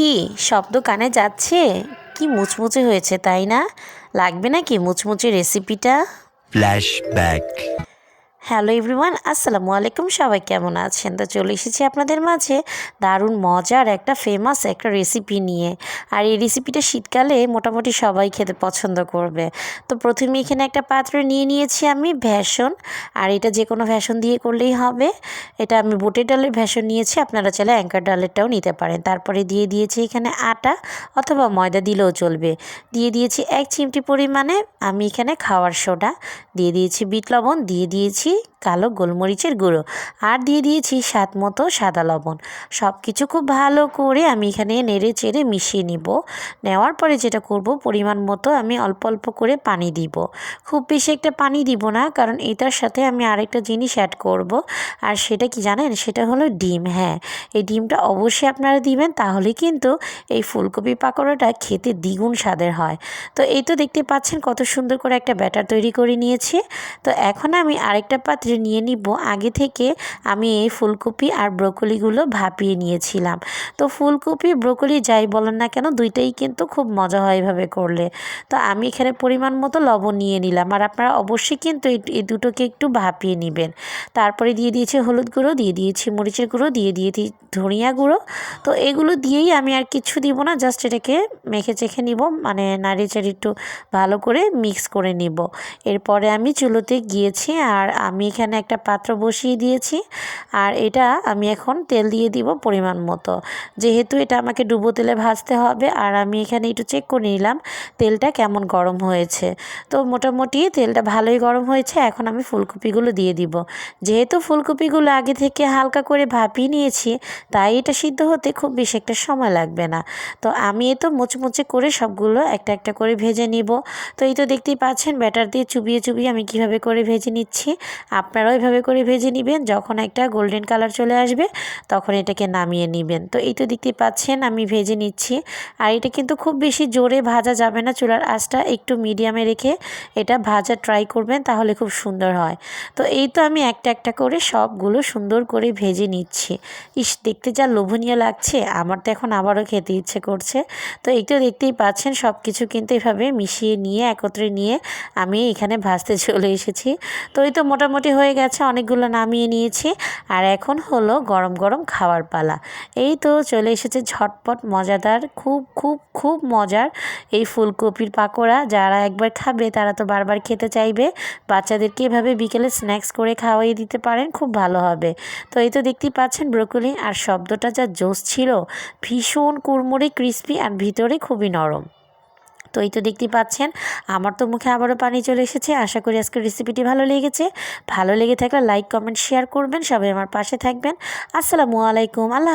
কি শব্দ কানে যাচ্ছে? কি মুচমুচে হয়েছে তাই না? লাগবে নাকি মুচমুচে রেসিপিটা Flashback. হ্যালো এভরিওয়ান, আসসালামু আলাইকুম। সবাই কেমন আছেন? তো চলে এসেছি আপনাদের মাঝে দারুণ মজার একটা ফেমাস একটা রেসিপি নিয়ে। আর এই রেসিপিটা শীতকালে মোটামুটি সবাই খেতে পছন্দ করবে। তো প্রথমে এখানে একটা পাত্র নিয়ে নিয়েছি আমি ভ্যাসন আর এটা যে কোনো ভ্যাসন দিয়ে করলেই হবে। এটা আমি বুটের ডালের ভ্যাসন নিয়েছি, আপনারা চাইলে অ্যাঙ্কার ডালেরটাও নিতে পারেন। তারপরে দিয়ে দিয়েছি এখানে আটা অথবা ময়দা দিলেও চলবে। দিয়ে দিয়েছি এক চিমটি পরিমাণে আমি এখানে খাওয়ার সোডা। দিয়ে দিয়েছি বিট লবণ, দিয়ে দিয়েছি কালো গোলমরিচের গুঁড়ো আর দিয়ে দিয়েছি স্বাদ মতো সাদা লবণ। সব কিছু খুব ভালো করে আমি এখানে নেড়ে চেড়ে মিশিয়ে নিব। নেওয়ার পরে যেটা করব, পরিমাণ মতো আমি অল্প অল্প করে পানি দিব। খুব বেশি একটা পানি দিব না, কারণ এটার সাথে আমি আরেকটা জিনিস অ্যাড করব। আর সেটা কি জানেন? সেটা হলো ডিম হ্যাঁ। এই ডিমটা অবশ্যই আপনারা দিবেন, তাহলে কিন্তু এই ফুলকপি পাকোড়াটা খেতে দ্বিগুণ স্বাদের হয়। তো এই তো দেখতে পাচ্ছেন কত সুন্দর করে একটা ব্যাটার তৈরি করে নিয়েছি। তো এখন আমি আরেকটা পাত্রে নিয়ে নিব। আগে থেকে আমি এই ফুলকপি আর ব্রোকলিগুলো ভাপিয়ে নিয়েছিলাম। তো ফুলকপি, ব্রোকলি যাই বলেন না কেন, দুইটাই কিন্তু খুব মজা হয় এভাবে করলে। তো আমি এখানে পরিমাণ মতো লবণ নিয়ে নিলাম। আর আপনারা অবশ্যই কিন্তু এই দুটোকে একটু ভাপিয়ে নেবেন। তারপরে দিয়ে দিয়েছি হলুদ গুঁড়ো, দিয়ে দিয়েছি মরিচের গুঁড়ো, দিয়ে দিয়েছি ধনিয়া গুঁড়ো। তো এগুলো দিয়েই আমি আর কিছু দিব না, জাস্ট এটাকে মেখে চেখে নিব। মানে নাড়িয়ে চাড়ি একটু ভালো করে মিক্স করে নিব। এরপরে আমি চুলোতে গিয়েছি আর আমি এখানে একটা পাত্র বসিয়ে দিয়েছি। আর এটা আমি এখন তেল দিয়ে দিব পরিমাণ মতো। যেহেতু এটা আমাকে ডুবো তেলে ভাজতে হবে, আর আমি এখানে একটু চেক করে নিলাম তেলটা কেমন গরম হয়েছে। তো মোটামুটি তেলটা ভালোই গরম হয়েছে, এখন আমি ফুলকপিগুলো দিয়ে দিব। যেহেতু ফুলকপিগুলো আগে থেকে হালকা করে ভাপিয়ে নিয়েছি, তাই এটা সিদ্ধ হতে খুব বেশি একটা সময় লাগবে না। তো আমি এ তো মুচমুচে করে সবগুলো একটা একটা করে ভেজে নিব। তো এই তো দেখতেই পাচ্ছেন, ব্যাটার দিয়ে চুবিয়ে চুবিয়ে আমি কীভাবে করে ভেজে নিচ্ছি। আপনারাও এভাবে করে ভেজে নেবেন। যখন একটা গোল্ডেন কালার চলে আসবে, তখন এটাকে নামিয়ে নেবেন। তো এই তো দেখতেই পাচ্ছেন, আমি ভেজে নিচ্ছি। আর এটা কিন্তু খুব বেশি জোরে ভাজা যাবে না। চুলার আঁচটা একটু মিডিয়ামে রেখে এটা ভাজা ট্রাই করবেন, তাহলে খুব সুন্দর হয়। তো এই তো আমি একটা একটা করে সবগুলো সুন্দর করে ভেজে নিচ্ছি। ইস, দেখতে যা লোভনীয় লাগছে। আমার তো এখন আবারও খেতে ইচ্ছে করছে। তো এই তো দেখতেই পাচ্ছেন সব কিছু কিন্তু এভাবে মিশিয়ে নিয়ে, একত্রে নিয়ে আমি এখানে ভাজতে চলে এসেছি। তো এই তো মোটামুটি হয়ে গেছে, অনেকগুলো নামিয়ে নিয়েছি। আর এখন হলো গরম গরম খাওয়ার পালা। এই তো চলে এসেছে ঝটপট মজাদার, খুব খুব খুব মজার এই ফুলকপির পাকোড়া। যারা একবার খাবে তারা তো বারবার খেতে চাইবে। বাচ্চাদেরকে এভাবে বিকেলে স্ন্যাক্স করে খাওয়াই দিতে পারেন, খুব ভালো হবে। তো এই তো দেখতেই পাচ্ছেন ব্রোকলি, আর শব্দটা যা জোস ছিল, ভীষণ কুড়মুড়ে, ক্রিস্পি, আর ভিতরে খুবই নরম। তো এই তো দেখতেই পাচ্ছেন। আমার তো মুখে আবারও পানি চলে এসেছে। আশা করি আজকের রেসিপিটি ভালো লেগেছে। ভালো লেগে থাকলে লাইক কমেন্ট শেয়ার করবেন। সবাই আমার পাশে থাকবেন। আসসালামু আলাইকুম। আল্লাহ